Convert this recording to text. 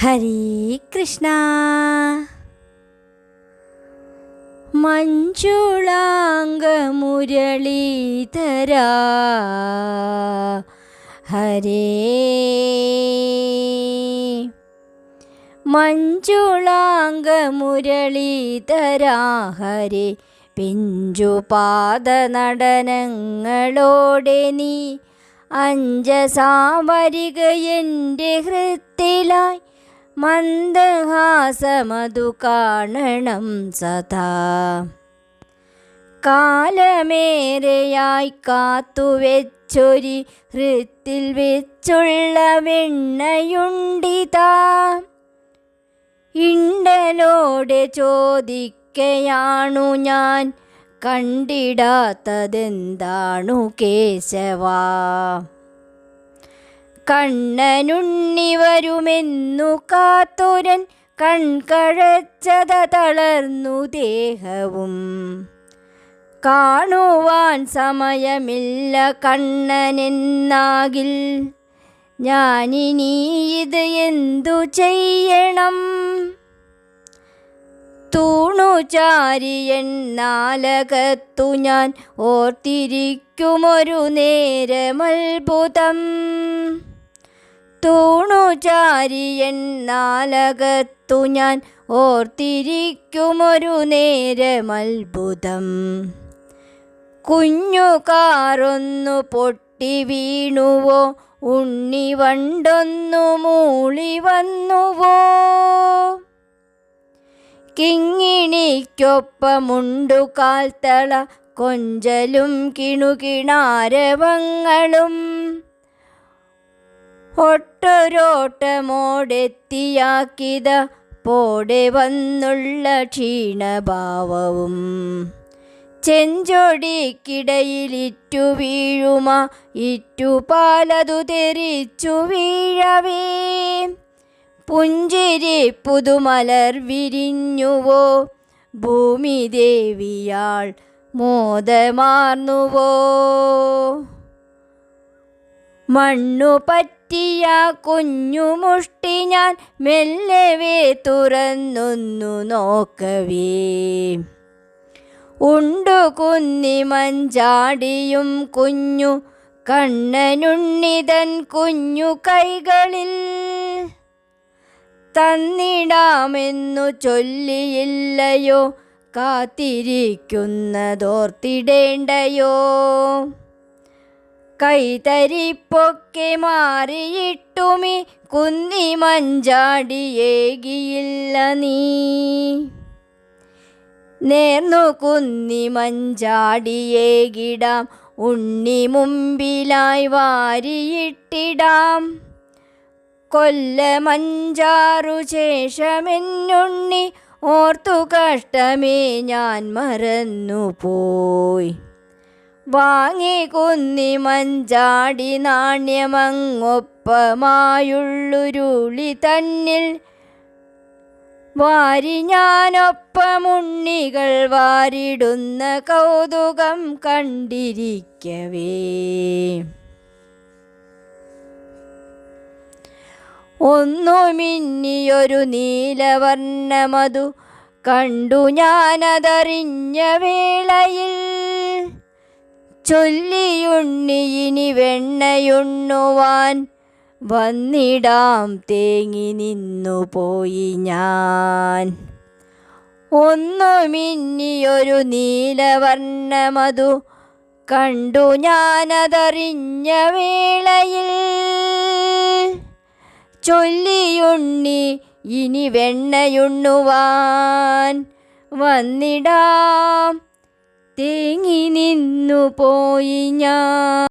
ഹരേ കൃഷ്ണ. മഞ്ജുളാംഗമുരളീധര ഹരേ. മഞ്ജുളാംഗമുരളീധര ഹരേ. പിഞ്ചുപാദ നടനങ്ങളോടെ നീ അഞ്ചസാവരിക എന്റെ ഹൃത്തിലായി മന്ദഹാസമതു കാണണം സദാ. കാലമേറെയായി കാത്തുവെച്ചൊരി ഹൃത്തിൽ വെച്ചുള്ള വെണ്ണയുണ്ടിതാ. ഇണ്ടലോടെ ചോദിക്കയാണു ഞാൻ കണ്ടിടാത്തതെന്താണു കേശവാ. കണ്ണനുണ്ണി വരുമെന്നു കാത്തുരൻ കൺകഴച്ചത തളർന്നു ദേഹവും. കാണുവാൻ സമയമില്ല കണ്ണനെന്നാകിൽ. ഞാനിനി ഇത് എന്തു ചെയ്യണം? തൂണുചാരിയൻ നാലകത്തു ഞാൻ ഓർത്തിരിക്കുമൊരു നേരമത്ഭുതം. തൂണുചാരിയൻ നാലകത്തു ഞാൻ ഓർത്തിരിക്കുമൊരു നേരമത്ഭുതം. കുഞ്ഞു കാറൊന്നു പൊട്ടി വീണുവോ? ഉണ്ണി വണ്ടൊന്നു മൂളി വന്നുവോ? കിങ്ങിണിക്കൊപ്പമുണ്ടു കാൽത്തള കൊഞ്ചലും കിണുകിണാരവങ്ങളും. ഒട്ടൊരോട്ടമോടെത്തിയാക്കിത പോടെ വന്നുള്ള ക്ഷീണഭാവവും. ചെഞ്ചൊടിക്കിടയിലിറ്റു വീഴുമ ഇറ്റു പാലതു തെറിച്ചു വീഴവേ. പുഞ്ചിരി പുതുമലർ വിരിഞ്ഞുവോ ഭൂമി ദേവിയാൾ മോദമാർന്നുവോ. മണ്ണു പറ്റിയ കുഞ്ഞു മുഷ്ടി ഞാൻ മെല്ലവേ തുറന്നൊന്നു നോക്കവേ. ഉണ്ടു കുന്നി മഞ്ചാടിയും കുഞ്ഞു കണ്ണനുണ്ണിതൻ കുഞ്ഞു കൈകളിൽ. തന്നിടാമെന്നു ചൊല്ലിയില്ലയോ കാത്തിരിക്കുന്നതോർത്തിടേണ്ടയോ? കൈതരിപ്പൊക്കെ മാറിയിട്ടുമി കുന്നി മഞ്ചാടിയേകിയില്ല നീ. നേർന്നു കുന്നി മഞ്ചാടിയേകിടാം ഉണ്ണി മുമ്പിലായി വാരിയിട്ടിടാം. കൊല്ലമഞ്ചാറു ശേഷമെന്നുണ്ണി ഓർത്തു കഷ്ടമേ ഞാൻ മറന്നു പോയി വാങ്ങി കുന്നി മഞ്ചാടി നാണ്യമങ്ങൊപ്പമായുള്ളുരുളി തന്നിൽ വാരി ഞാനൊപ്പമുണ്ണികൾ വാരിടുന്ന കൗതുകം കണ്ടിരിക്കവേ. ഒന്നു മിന്നിയൊരു നീലവർണമതു കണ്ടു ഞാനതറിഞ്ഞ വേളയിൽ ചൊല്ലിയുണ്ണിയിനി വെണ്ണയുണ്ണുവാൻ വന്നിടാം തേങ്ങി നിന്നു പോയി ഞാൻ. ഒന്നു മിന്നിയൊരു നീലവർണമതു കണ്ടു ഞാനതറിഞ്ഞ വേളയിൽ. ചൊല്ലിയുണ്ണി ഇനി വെണ്ണയുണ്ണുവാൻ വന്നിടാം തേങ്ങി നിന്നു പോയി ഞാൻ.